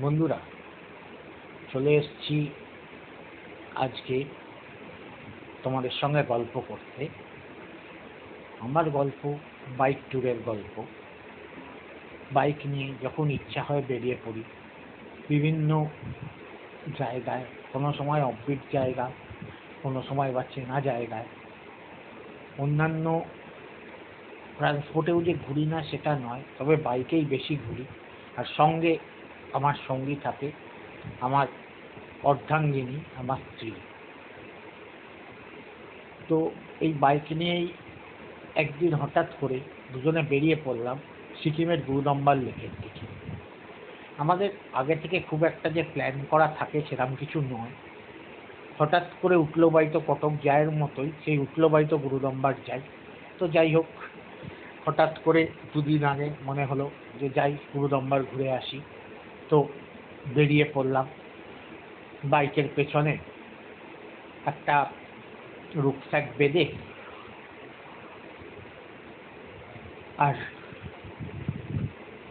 বন্ধুরা, চলে এসেছি আজকে তোমাদের সঙ্গে গল্প করতে। আমার গল্প বাইক ট্যুরের গল্প। বাইক নিয়ে যখন ইচ্ছা হয় বেরিয়ে পড়ি। বিভিন্ন জায়গায়, কোনো সময় অফবিট জায়গা, কোনো সময় বা চেনা জায়গায়। অন্যান্য ট্রান্সপোর্টেও যে ঘুরি না, সেটা নয়। তবে বাইকেই বেশি ঘুরি। আর সঙ্গে আমার সঙ্গী থাকে, আমার অর্ধাঙ্গিনী, আমার স্ত্রী। তো এই বাইক নিয়েই একদিন হঠাৎ করে দুজনে বেরিয়ে পড়লাম সিকিমের গুরুদম্বার লেকের দিকে। আমাদের আগে থেকে খুব একটা যে প্ল্যান করা থাকে সেরকম কিছু নয়। হঠাৎ করে উঠল বাড়িতে কটক যায়ের মতোই সেই উঠল বাড়িতে গুরুদম্বার যাই। তো যাই হোক, হঠাৎ করে দুদিন আগে মনে হলো যে যাই গুরুদম্বার ঘুরে আসি। তো বেরিয়ে পড়লাম। বাইকের পেছনে একটা রুকস্যাক বেঁধে আর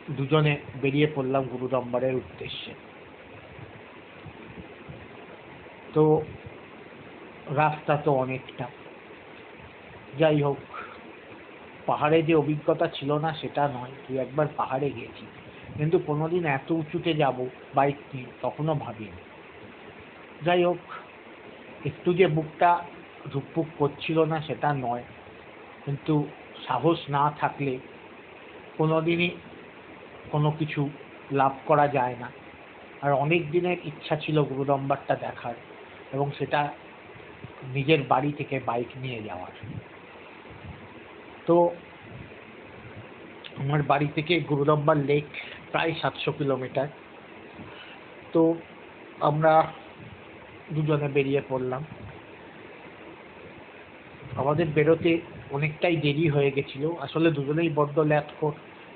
দুজনে বেরিয়ে পড়লাম গুরুদম্বরের উদ্দেশ্যে। তো রাস্তা তো অনেকটা। যাই হোক, পাহাড়ে যে অভিজ্ঞতা ছিল না, সেটা নয়। তুই একবার পাহাড়ে গেছি কিন্তু কোনোদিন এত উঁচুতে যাব বাইক নিয়ে তখনও ভাবিনি। যাই হোক, একটু যে বুকটা ধুকপুক করছিল না সেটা নয়, কিন্তু সাহস না থাকলে কোনোদিনই কোনো কিছু লাভ করা যায় না। আর অনেক দিনের ইচ্ছা ছিল গুরুদম্বারটা দেখার এবং সেটা নিজের বাড়ি থেকে বাইক নিয়ে যাওয়ার। তো আমার বাড়ি থেকে গুরুদম্বার লেক প্রায় সাতশো কিলোমিটার। তো আমরা দুজনে বেরিয়ে পড়লাম। আমাদের বেরোতে অনেকটাই দেরি হয়ে গেছিল। আসলে দুজনেই বড্ড ল্যাথখোর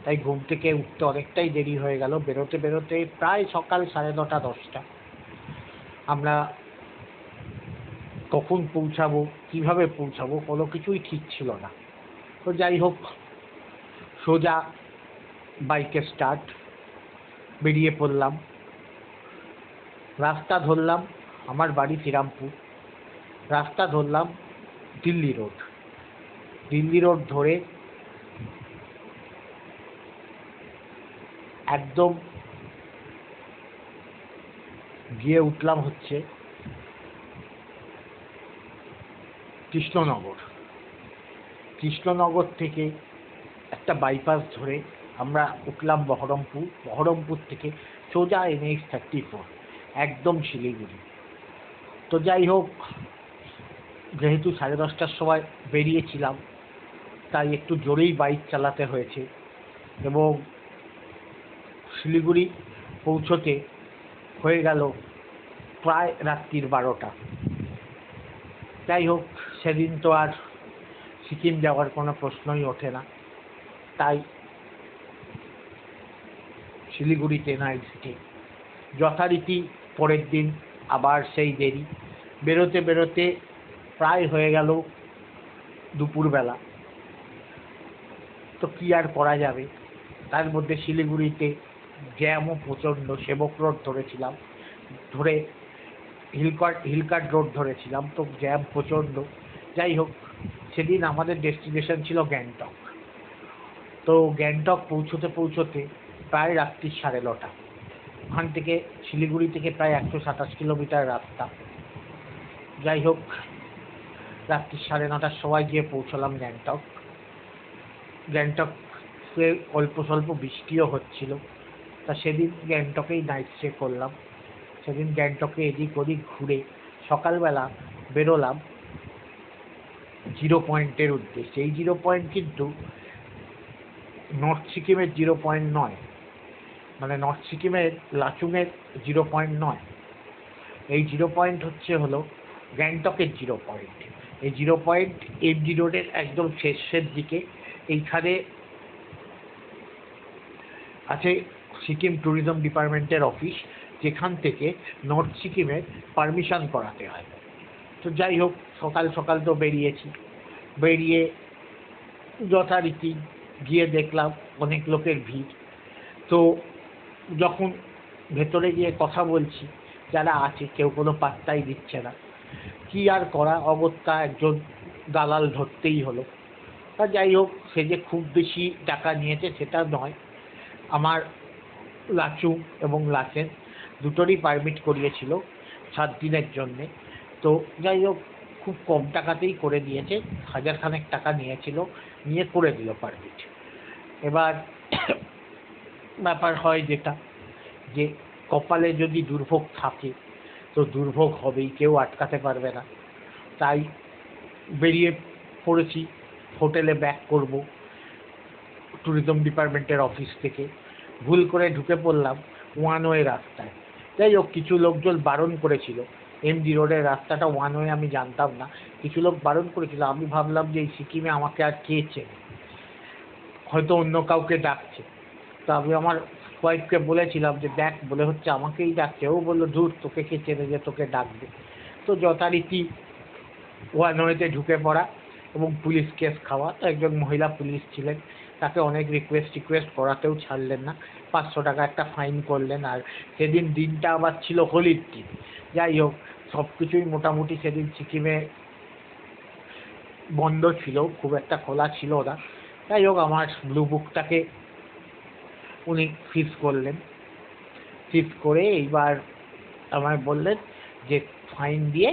তাই ঘুম থেকে উঠতে অনেকটাই দেরি হয়ে গেল। বেরোতে বেরোতে প্রায় সকাল সাড়ে নটা, দশটা। আমরা কখন পৌঁছাবো, কীভাবে পৌঁছাবো, কোনো কিছুই ঠিক ছিল না। তো যাই হোক, সোজা বাইকে স্টার্ট বেরিয়ে পড়লাম। রাস্তা ধরলাম আমার বাড়ি শ্রীরামপুর। রাস্তা ধরলাম দিল্লি রোড। দিল্লি রোড ধরে একদম গিয়ে উঠলাম হচ্ছে কৃষ্ণনগর। কৃষ্ণনগর থেকে একটা বাইপাস ধরে আমরা উঠলাম বহরমপুর বহরমপুর থেকে সোজা এনএইচ থার্টি ফোর একদম শিলিগুড়ি। তো যাই হোক, যেহেতু সাড়ে দশটার সময় বেরিয়েছিলাম, তাই একটু জোরেই বাইক চালাতে হয়েছে এবং শিলিগুড়ি পৌঁছতে হয়ে গেল প্রায় রাত্রির বারোটা। যাই হোক, সেদিন তো আর সিকিম যাওয়ার কোনো প্রশ্নই ওঠে না। তাই শিলিগুড়িতে স্টে যথারীতি পরের দিন আবার সেই দেরি। বেরোতে বেরোতে প্রায় হয়ে গেল দুপুরবেলা। তো কী আর করা যাবে? তার মধ্যে শিলিগুড়িতে জ্যামও প্রচণ্ড, সেবক রোড ধরেছিলাম, ধরে হিলকাট হিলকাট রোড ধরেছিলাম, তো জ্যাম প্রচণ্ড। যাই হোক, সেদিন আমাদের ডেস্টিনেশন ছিল গ্যাংটক। তো গ্যাংটক পৌঁছতে পৌঁছতে প্রায় রাত্রি সাড়ে নটা। ওখান থেকে শিলিগুড়ি থেকে প্রায় একশো সাতাশ কিলোমিটার রাস্তা। যাই হোক, রাত্রি সাড়ে নটার সময় গিয়ে পৌঁছলাম গ্যাংটক। গ্যাংটকে অল্প স্বল্প বৃষ্টিও হচ্ছিল। তা সেদিন গ্যাংটকেই নাইট স্টে করলাম। সেদিন গ্যাংটকে এদিক ওদিক ঘুরে সকালবেলা বেরোলাম জিরো পয়েন্টের উদ্দেশ্যে। এই জিরো পয়েন্ট কিন্তু নর্থ সিকিমের জিরো পয়েন্ট নয়। মানে নর্থ সিকিমের লাচুংয়ের জিরো পয়েন্ট নয়। এই জিরো পয়েন্ট হচ্ছে হলো গ্যাংটকের জিরো পয়েন্ট এই জিরো পয়েন্ট এমজি রোডের একদম শেষের দিকে। এইখানে আছে সিকিম ট্যুরিজম ডিপার্টমেন্টের অফিস যেখান থেকে নর্থ সিকিমের পারমিশন করাতে হয়। তো যাই হোক, সকাল সকাল তো বেরিয়েছি। বেরিয়ে যথারীতি গিয়ে দেখলাম অনেক লোকের ভিড়। তো যখন ভেতরে গিয়ে কথা বলছি, যারা আছে, কেউ কোনো পাত্তাই দিচ্ছে না। কি আর করা? অগত্যা একজন দালাল ধরতেই হলো। তা যাই হোক, সে যে খুব বেশি টাকা নিয়েছে সেটা নয়। আমার লাচু এবং লাচেন দুটোরই পারমিট করিয়েছিল সাত দিনের জন্যে। তো যাই হোক, খুব কম টাকাতেই করে দিয়েছে। হাজার খানেক টাকা নিয়েছিল, নিয়ে করে দিল পারমিট এবার ব্যাপার হয় যেটা, যে কপালে যদি দুর্ভোগ থাকে, তো দুর্ভোগ হবেই, কেউ আটকাতে পারবে না। তাই বেরিয়ে পড়েছি, হোটেলে ব্যাক করব ট্যুরিজম ডিপার্টমেন্টের অফিস থেকে। ভুল করে ঢুকে পড়লাম ওয়ান ওয়ে রাস্তায়। যাই হোক, কিছু লোকজন বারণ করেছিল। এমজি রোডের রাস্তাটা ওয়ান ওয়ে আমি জানতাম না। কিছু লোক বারণ করেছিল, আমি ভাবলাম যে এই সিকিমে আমাকে আর কে চেনে? হয়তো অন্য কাউকে ডাকছে। তো আমি আমার ওয়াইফকে বলেছিলাম যে, দেখ বলে হচ্ছে আমাকেই ডাকছে। ও বলল, ধুর, তোকে কে চেনে যে তোকে ডাকবে? তো যথারীতি ওয়ান ওয়েতে ঢুকে পড়া এবং পুলিশ কেস খাওয়া। তো একজন মহিলা পুলিশ ছিলেন, তাকে অনেক রিকোয়েস্ট টিকোয়েস্ট করাতেও ছাড়লেন না। পাঁচশো টাকা একটা ফাইন করলেন আর সেদিন দিনটা আবার ছিল হোলির দিন। যাই হোক সব কিছুই মোটামুটি সেদিন সিকিমে বন্ধ ছিল, খুব একটা খোলা ছিল না। যাই হোক, আমার ব্লু বুকটাকে উনি ফিস করলেন। ফিস করে এইবার আমায় বললেন যে ফাইন দিয়ে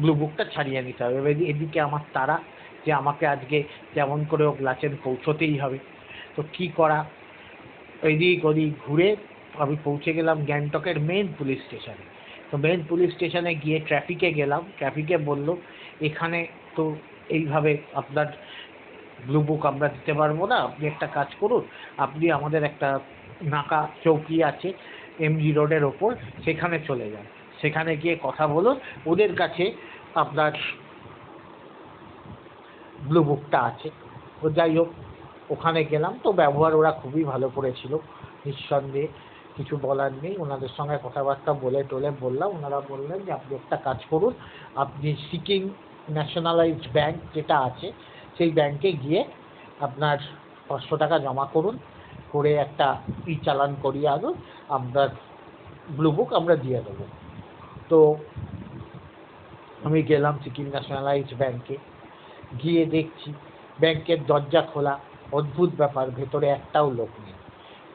ব্লু বুকটা ছাড়িয়ে নিতে হবে। এবার এদিকে আমার তারা যে, আমাকে আজকে যেমন করে হোক লাচেন পৌঁছতেই হবে। তো কি করা? এদিক ওদিক ঘুরে আমি পৌঁছে গেলাম গ্যাংটকের মেন পুলিশ স্টেশনে তো মেন পুলিশ স্টেশনে গিয়ে ট্রাফিকে গেলাম। ট্রাফিকে বলল, এখানে তো এইভাবে আপনার ব্লু বুক আমরা দিতে পারব না। আপনি একটা কাজ করুন, আপনি আমাদের একটা নাকা চৌকি আছে এমজি রোডের ওপর, সেখানে চলে যান। সেখানে গিয়ে কথা বলুন, ওদের কাছে আপনার ব্লু বুকটা আছে। তো যাই হোক, ওখানে গেলাম তো ব্যবহার ওরা খুবই ভালো করেছিল। নিঃসন্দেহে কিছু বলার নেই, ওনাদের সঙ্গে কথাবার্তা বলে টলে বললাম, ওনারা বললেন যে আপনি একটা কাজ করুন, আপনি সিকিম ন্যাশনালাইজড ব্যাংক যেটা আছে সেই ব্যাংকে গিয়ে আপনার পাঁচশো টাকা জমা করুন, করে একটা ই চালান করিয়ে আনুন আপনার ব্লু বুক আমরা দিয়ে দেবো। তো আমি গেলাম সিকিম ন্যাশনালাইজড ব্যাংকে গিয়ে দেখছি ব্যাংকের দরজা খোলা, অদ্ভুত ব্যাপার, ভেতরে একটাও লোক নেই।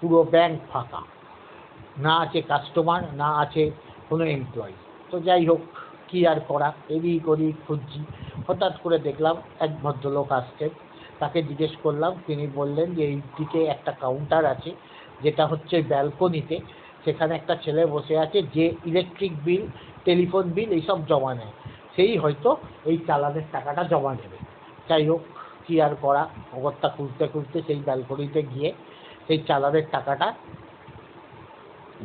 পুরো ব্যাংক ফাঁকা। না আছে কাস্টমার না আছে কোনো এমপ্লয়ি তো যাই হোক কী আর করা? এদিক ওদিক খুঁজছি। হঠাৎ করে দেখলাম এক ভদ্রলোক আসছেন তাকে জিজ্ঞেস করলাম, তিনি বললেন যে এই দিকে একটা কাউন্টার আছে, যেটা হচ্ছে ব্যালকনিতে সেখানে একটা ছেলে বসে আছে, যে ইলেকট্রিক বিল টেলিফোন বিল এইসব জমা নেয়। সেই হয়তো এই চালানের টাকাটা জমা নেবে। যাই হোক, কী আর করা? অগত্যা খুঁজতে খুঁজতে সেই ব্যালকনিতে গিয়ে সেই চালানের টাকাটা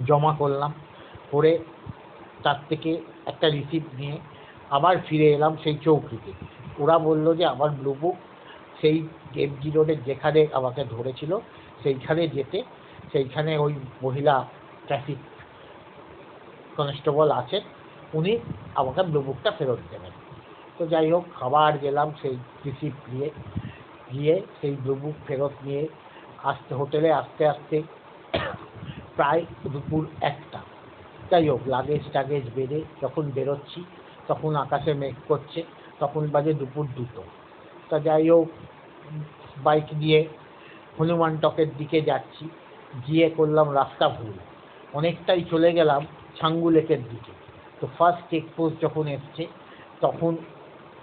জমা করলাম। করে তার থেকে একটা রিসিপ্ট নিয়ে আবার ফিরে এলাম সেই চৌকিতে। ওরা বলল যে, আমার ব্লু বুক সেই এমজি রোডে যেখানে আমাকে ধরেছিল, সেইখানে যেতে, সেইখানে ওই মহিলা ট্রাফিক কনস্টেবল আছে উনি আমাকে ব্লু বুকটা ফেরত দেবেন। তো যাই হোক খাবার গেলাম সেই রিসিপ্ট নিয়ে। গিয়ে সেই ব্লু বুক ফেরত নিয়ে আসতে, হোটেলে আসতে আসতে প্রায় দুপুর একটা। যাই হোক লাগেজ টাগেজ বেড়ে যখন বেরোচ্ছি, তখন আকাশে মেঘ করছে, তখন বাজে দুপুর দুটো। তা যাই হোক বাইক নিয়ে হনুমান টকের দিকে যাচ্ছি, গিয়ে করলাম রাস্তা ভুল। অনেকটাই চলে গেলাম ছাঙ্গু লেকের দিকে। তো ফার্স্ট চেকপোস্ট যখন এসছে, তখন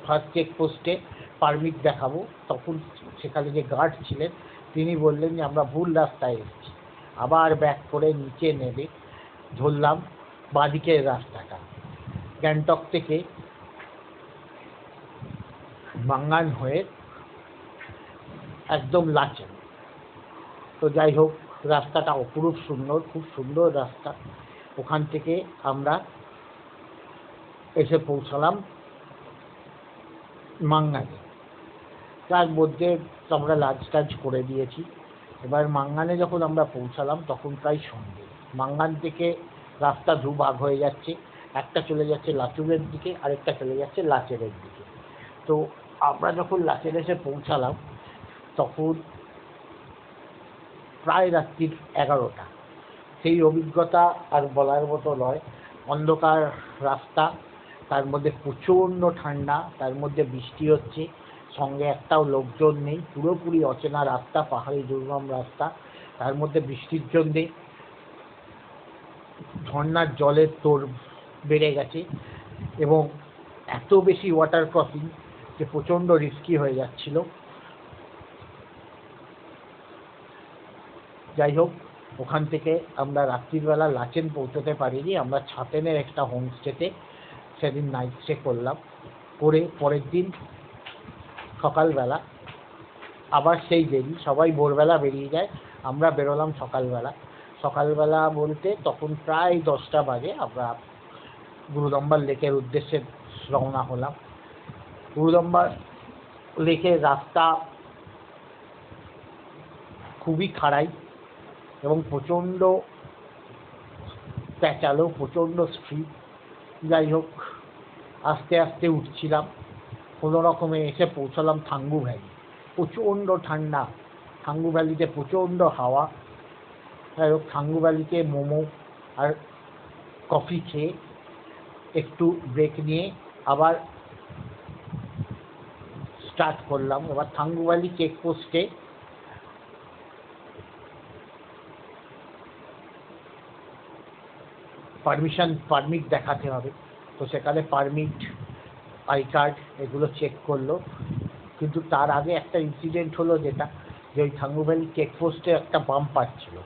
ফার্স্ট চেকপোস্টে পারমিট দেখাবো। তখন সেখানে যে গার্ড ছিলেন, তিনি বললেন যে, আমরা ভুল রাস্তায় এসেছি। আবার ব্যাক করে নিচে নেবে, ধরলাম। বাঁদিকের রাস্তাটা। গ্যাংটক থেকে বাঙ্গান হয়ে একদম লাচেন। তো যাই হোক, রাস্তাটা অপরূপ সুন্দর, খুব সুন্দর রাস্তা। ওখান থেকে আমরা এসে পৌঁছালাম মাঙ্গানে। তার মধ্যে আমরা লাঞ্চ টাঞ্চ করে দিয়েছি। এবার মাঙ্গানে যখন আমরা পৌঁছালাম, তখন প্রায় সন্ধ্যে মাঙ্গান থেকে রাস্তা দুভাগ হয়ে যাচ্ছে। একটা চলে যাচ্ছে লাচুরের দিকে, আরেকটা চলে যাচ্ছে লাচেরের দিকে। তো আমরা যখন লাচের এসে পৌঁছালাম, তখন প্রায় রাত্রির এগারোটা। সেই অভিজ্ঞতা আর বলার মতো নয়। অন্ধকার রাস্তা, তার মধ্যে প্রচণ্ড ঠান্ডা, তার মধ্যে বৃষ্টি হচ্ছে, সঙ্গে একটাও লোকজন নেই। পুরোপুরি অচেনা রাস্তা, পাহাড়ি দুর্গম রাস্তা, তার মধ্যে বৃষ্টির জন্যে ঝর্ণার জলের তোর বেড়ে গেছে এবং এত বেশি ওয়াটার ক্রসিং যে প্রচণ্ড রিস্কি হয়ে যাচ্ছিল। যাই হোক, ওখান থেকে আমরা রাত্রিবেলা লাচেন পৌঁছতে পারিনি, আমরা ছাতেনের একটা হোমস্টেতে সেদিন নাইট স্টে করলাম। করে পরের দিন সকালবেলা, আবার সেই দেরি, সবাই ভোরবেলা বেরিয়ে যায়, আমরা বেরোলাম সকালবেলা। সকালবেলা বলতে তখন প্রায় দশটা বাজে আমরা গুরুদম্বার লেকের উদ্দেশ্যে রওনা হলাম। গুরুদম্বার লেকের রাস্তা খুবই খাড়াই এবং প্রচণ্ড প্যাঁচালো, প্রচণ্ড স্ট্রিপ যাই হোক, আস্তে আস্তে উঠছিলাম। কোনো রকমে এসে পৌঁছালাম থাঙ্গু ভ্যালি। প্রচণ্ড ঠান্ডা। থাঙ্গু ভ্যালিতে প্রচণ্ড হাওয়া। যাই হোক থাঙ্গু ভ্যালিতে মোমো আর কফি খেয়ে একটু ব্রেক নিয়ে আবার স্টার্ট করলাম। এবার থাঙ্গু ভ্যালি চেকপোস্টে পারমিশন পারমিট দেখাতে হবে। তো সেখানে পারমিট আই কার্ড এগুলো চেক করল। কিন্তু তার আগে একটা ইনসিডেন্ট হলো যেটা, যে ওই থাঙ্গু ভ্যালি চেকপোস্টে একটা বাম্পার ছিল।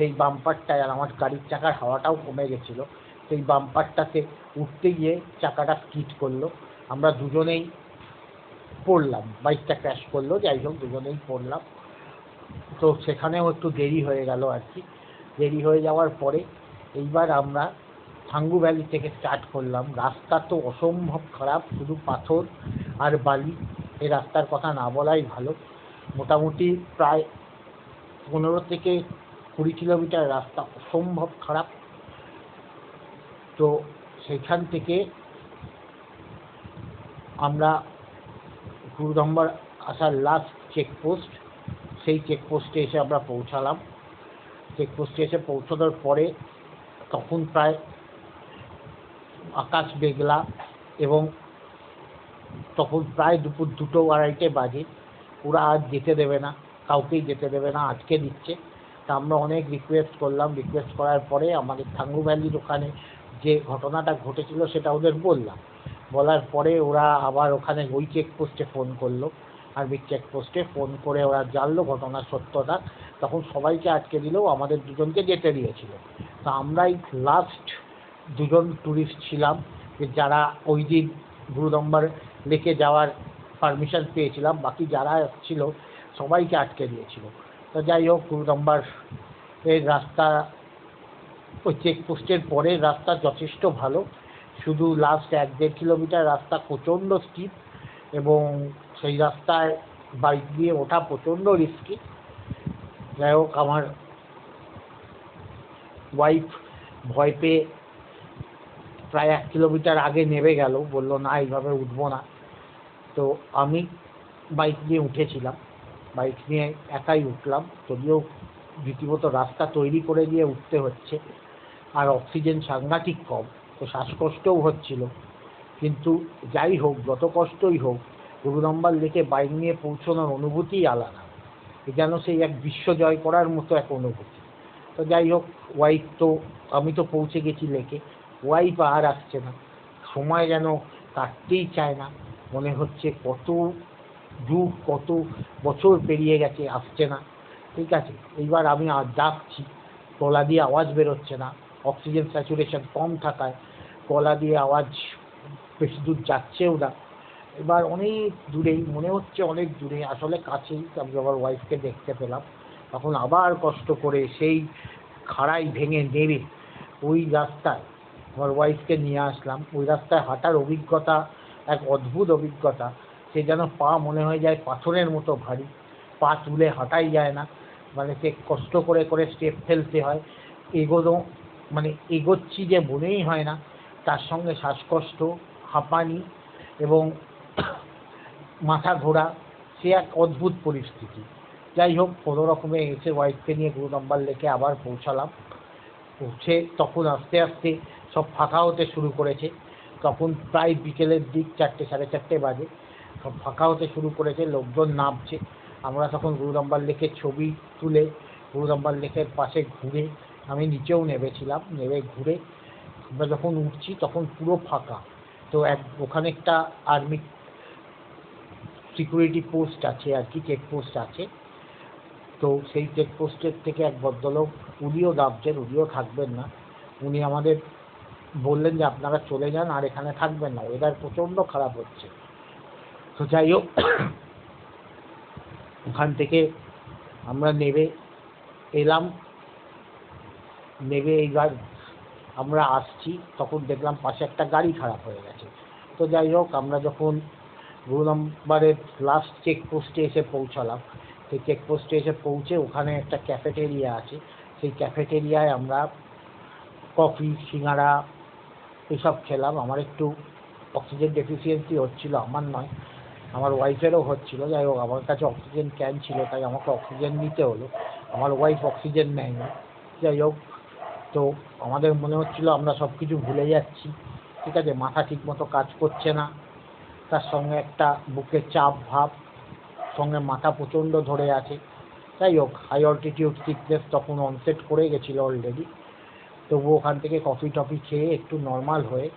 সেই বাম্পারটায় আর আমার গাড়ির চাকার হাওয়াটাও কমে গেছিল। সেই বাম্পারটাতে উঠতে গিয়ে চাকাটা স্কিড করল। আমরা দুজনেই পড়লাম বাইকটা ক্র্যাশ করল, যাই হোক দুজনেই পড়লাম। তো সেখানেও একটু দেরি হয়ে গেল আর কি। দেরি হয়ে যাওয়ার পরে এইবার আমরা থাঙ্গু ভ্যালি থেকে স্টার্ট করলাম। রাস্তা তো অসম্ভব খারাপ, শুধু পাথর আর বালি। এই রাস্তার কথা না বলাই ভালো। মোটামুটি প্রায় পনেরো থেকে কুড়ি কিলোমিটার রাস্তা অসম্ভব খারাপ। তো সেখান থেকে আমরা গুরুদম্বার আসার লাস্ট চেকপোস্ট সেই চেকপোস্টে এসে আমরা পৌঁছালাম। চেকপোস্টে এসে পৌঁছানোর পরে তখন প্রায় আকাশ মেঘলা এবং তখন প্রায় দুপুর দুটো আড়াইটে বাজে। ওরা আর যেতে দেবে না, কাউকেই যেতে দেবে না, আটকে দিচ্ছে। তা আমরা অনেক রিকোয়েস্ট করলাম। রিকোয়েস্ট করার পরে আমাদের থাঙ্গু ভ্যালির ওখানে যে ঘটনাটা ঘটেছিল সেটা ওদের বললাম। বলার পরে ওরা আবার ওখানে ওই চেকপোস্টে ফোন করল। আর্মির চেকপোস্টে ফোন করে ওরা জানলো ঘটনার সত্যতা। তখন সবাইকে আটকে দিলেও আমাদের দুজনকে যেতে দিয়েছিল। তা আমরাই লাস্ট দুজন ট্যুরিস্ট ছিলাম যে যারা ওই দিন গুরুদম্বার লেকে যাওয়ার পারমিশন পেয়েছিলাম। বাকি যারা ছিল সবাইকে আটকে দিয়েছিল। তো যাই হোক গুরুদম্বার এর রাস্তা, ওই চেকপোস্টের পরের রাস্তা যথেষ্ট ভালো। শুধু লাস্ট এক দেড় কিলোমিটার রাস্তা প্রচণ্ড স্টিপ এবং সেই রাস্তায় বাইক দিয়ে ওঠা প্রচণ্ড রিস্কি যাই হোক, আমার ওয়াইফ ভয় পেয়ে প্রায় এক কিলোমিটার আগে নেমে গেল, বলল, না, এইভাবে উঠবো না। তো আমি বাইক নিয়ে উঠেছিলাম। বাইক নিয়ে একাই উঠলাম। যদিও রীতিমতো রাস্তা তৈরি করে দিয়ে উঠতে হচ্ছে। আর অক্সিজেন সাংঘাতিক কম, তো শ্বাসকষ্টও হচ্ছিল। কিন্তু যাই হোক, যত কষ্টই হোক গুরুদম্বার লেকে বাইক নিয়ে পৌঁছানোর অনুভূতিই আলাদা। এ যেন সেই এক বিশ্ব জয় করার মতো এক অনুভূতি। তো যাই হোক ওয়াইফ তো, আমি তো পৌঁছে গেছি লেকে। ওয়াইফ আর আসছে না। সময় যেন কাটতেই চায় না। মনে হচ্ছে কত যুগ কত বছর পেরিয়ে গেছে, আসছে না। ঠিক আছে? এইবার আমি আর ডাকছি, গলা দিয়ে আওয়াজ বেরোচ্ছে না। অক্সিজেন স্যাচুরেশন কম থাকায় গলা দিয়ে আওয়াজ বেশি দূর যাচ্ছেও না। এবার অনেক দূরেই, মনে হচ্ছে অনেক দূরে আসলে কাছেই আমি আমার ওয়াইফকে দেখতে পেলাম। তখন আবার কষ্ট করে সেই খাড়াই ভেঙে নেড়ে ওই রাস্তায় আমার ওয়াইফকে নিয়ে আসলাম। ওই রাস্তায় হাঁটার অভিজ্ঞতা, এক অদ্ভুত অভিজ্ঞতা। সে যেন পা মনে হয়ে যায় পাথরের মতো ভারী। পা তুলে হাঁটাই যায় না। মানে সে কষ্ট করে করে স্টেপ ফেলতে হয়। এগোনো মানে এগোচ্ছি যে মনেই হয় না। তার সঙ্গে শ্বাসকষ্ট, হাঁপানি এবং মাথা ঘোরা, সে এক অদ্ভুত পরিস্থিতি। যাই হোক, কোনো রকমে এসে ওয়াইফকে নিয়ে গুরু নম্বর লেকে আবার পৌঁছালাম। পৌঁছে তখন আস্তে আস্তে সব ফাঁকা হতে শুরু করেছে। তখন প্রায় বিকেলের দিক, চারটে সাড়ে চারটে বাজে। সব ফাঁকা হতে শুরু করেছে, লোকজন নামছে। আমরা তখন গুরুদম্বার লেকের ছবি তুলে গুরুদম্বার লেকের পাশে ঘুরে, আমি নিচেও নেমেছিলাম, নেমে ঘুরে আমরা যখন উঠছি তখন পুরো ফাঁকা। তো এক, ওখানে একটা আর্মি সিকিউরিটি পোস্ট আছে আর কি, চেক পোস্ট আছে। তো সেই চেক পোস্টের থেকে এক ভদ্রলোক, উনিও নামছেন, উনিও থাকবেন না। উনি আমাদের বললেন যে আপনারা চলে যান আর এখানে থাকবেন না ওয়েদার প্রচণ্ড খারাপ হচ্ছে। তো যাই হোক, ওখান থেকে আমরা নেবে এলাম। নেবে এইবার আমরা আসছি, তখন দেখলাম পাশে একটা গাড়ি খারাপ হয়ে গেছে। তো যাই হোক, আমরা যখন দু নম্বরের লাস্ট চেকপোস্টে এসে পৌঁছালাম, সেই চেকপোস্টে এসে পৌঁছে ওখানে একটা ক্যাফেটেরিয়া আছে। সেই ক্যাফেটেরিয়ায় আমরা কফি সিঙ্গারা এসব খেলাম। আমার একটু অক্সিজেন ডেফিসিয়েন্সি হচ্ছিল, আমার নয়। আমার ওয়াইফেরও হচ্ছিল, যাই হোক, আমার কাছে অক্সিজেন ক্যান ছিল, তাই আমাকে অক্সিজেন নিতে হলো। আমার ওয়াইফ অক্সিজেন নেয় না যাই হোক, তো আমাদের মনে হচ্ছিল আমরা সব কিছু ভুলে যাচ্ছি। ঠিক আছে, মাথা ঠিক মতো কাজ করছে না। তার সঙ্গে একটা বুকের চাপ ভাব, সঙ্গে মাথা প্রচণ্ড ধরে আছে। যাই হোক হাই অল্টিটিউড সিকনেস তখন অনসেট করে গেছিল অলরেডি তবু ওখান থেকে কফি টফি খেয়ে একটু নর্মাল হয়ে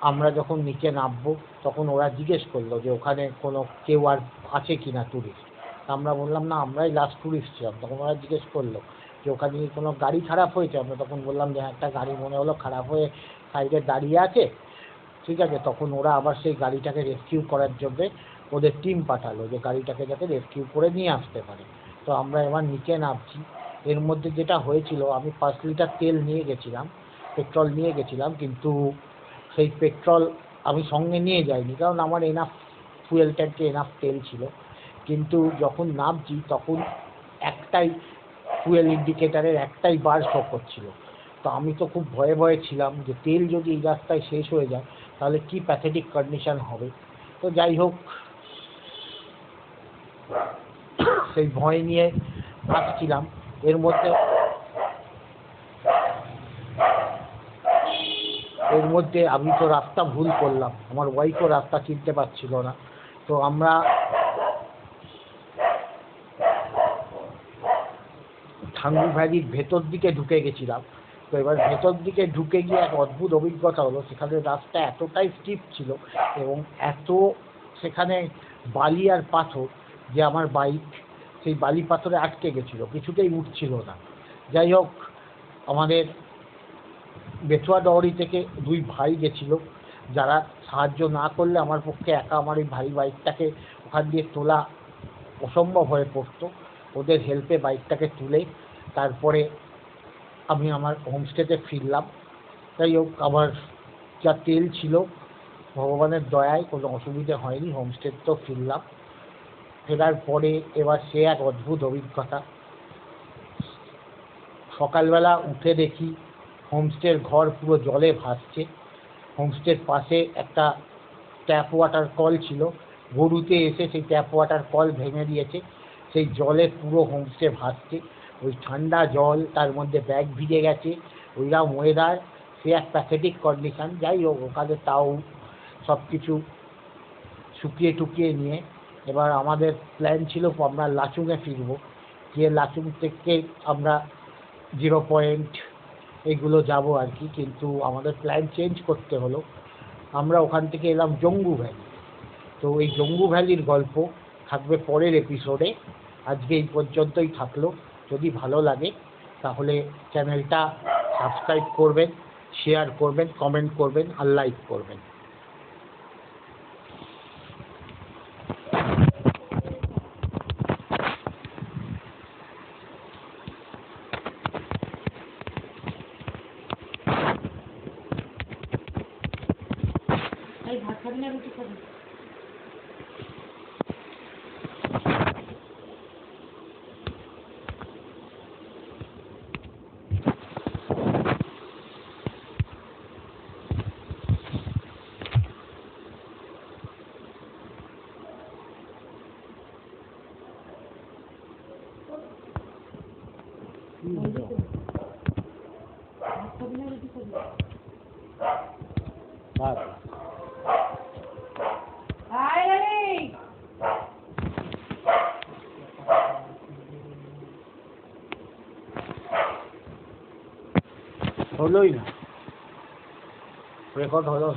আমরা যখন নিচে নামবো, তখন ওরা জিজ্ঞেস করল যে ওখানে কোনো কেউ আর আছে কি না ট্যুরিস্ট আমরা বললাম, না, আমরাই লাস্ট ট্যুরিস্ট ছিলাম। তখন ওরা জিজ্ঞেস করল যে ওখানে কি কোনো গাড়ি খারাপ হয়েছে? আমরা তখন বললাম যে একটা গাড়ি মনে হলো খারাপ হয়ে সাইডে দাঁড়িয়ে আছে। ঠিক আছে, তখন ওরা আবার সেই গাড়িটাকে রেস্কিউ করার জন্যে ওদের টিম পাঠালো যে গাড়িটাকে যাতে রেস্কিউ করে নিয়ে আসতে পারে। তো আমরা এবার নিচে নামছি। এর মধ্যে যেটা হয়েছিল, আমি পাঁচ লিটার তেল নিয়ে গেছিলাম পেট্রোল নিয়ে গেছিলাম, কিন্তু সেই পেট্রোল আমি সঙ্গে নিয়ে যাইনি, কারণ আমার এনাফ ফুয়েল ট্যাঙ্কে এনাফ তেল ছিল। কিন্তু যখন নামছি, তখন একটাই ফুয়েল ইন্ডিকেটারের একটাই বার শো করছিল তো আমি তো খুব ভয়ে ভয়ে ছিলাম যে তেল যদি এই রাস্তায় শেষ হয়ে যায়, তাহলে কি প্যাথেটিক কন্ডিশন হবে? তো যাই হোক, সেই ভয় নিয়ে আসছিলাম এর মধ্যে মধ্যে আমি তো রাস্তা ভুল করলাম। আমার ওয়াইফও রাস্তা চিনতে পারছিল না। তো আমরা ঠাঙ্গু ভ্যালির ভেতর দিকে ঢুকে গেছিলাম। তো এবার ভেতর দিকে ঢুকে গিয়ে এক অদ্ভুত অভিজ্ঞতা হলো। সেখানে রাস্তা এতটাই স্টিপ ছিল এবং এত সেখানে বালি আর পাথর যে আমার বাইক সেই বালি পাথরে আটকে গেছিল। কিছুতেই উঠছিল না। যাই হোক, আমাদের বেথুয়া ডহরি থেকে দুই ভাই গেছিল। যারা সাহায্য না করলে আমার পক্ষে একা আমার এই ভারী বাইকটাকে ওখান দিয়ে তোলা অসম্ভব হয়ে পড়তো। ওদের হেল্পে বাইকটাকে তুলে তারপরে আমি আমার হোমস্টেতে ফিরলাম। যাই হোক, আমার যা তেল ছিল, ভগবানের দয়ায় কোনো অসুবিধে হয়নি হোমস্টেতেও ফিরলাম। ফেরার পরে এবার সে এক অদ্ভুত অভিজ্ঞতা। সকালবেলা উঠে দেখি হোমস্টের ঘর পুরো জলে ভাসছে। হোমস্টের পাশে একটা ট্যাপ ওয়াটার কল ছিল। গরুতে এসে সেই ট্যাপ ওয়াটার কল ভেঙে দিয়েছে। সেই জলে পুরো হোমস্টে ভাসছে। ওই ঠান্ডা জল তার মধ্যে ব্যাগ ভিজে গেছে। ওইরকম ওয়েদার সে এক প্যাথেটিক কন্ডিশন যাই হোক, ওখানে তাও সব কিছু শুকিয়ে টুকিয়ে নিয়ে। এবার আমাদের প্ল্যান ছিল আমরা লাচুংয়ে ফিরবো। গিয়ে লাচুং থেকে আমরা জিরো পয়েন্ট এগুলো যাব আর কি, কিন্তু আমাদের প্ল্যান চেঞ্জ করতে হলো। আমরা ওখান থেকে এলাম জঙ্গু ভ্যালি তো এই জঙ্গু ভ্যালির গল্প থাকবে পরের এপিসোডে আজকে এই পর্যন্তই থাকল। যদি ভালো লাগে, তাহলে চ্যানেলটা সাবস্ক্রাইব করবেন শেয়ার করবেন কমেন্ট করবেন, আর লাইক করবেন। 옛날로 찍거든. Claro. হলোই না রেকর্ড হলো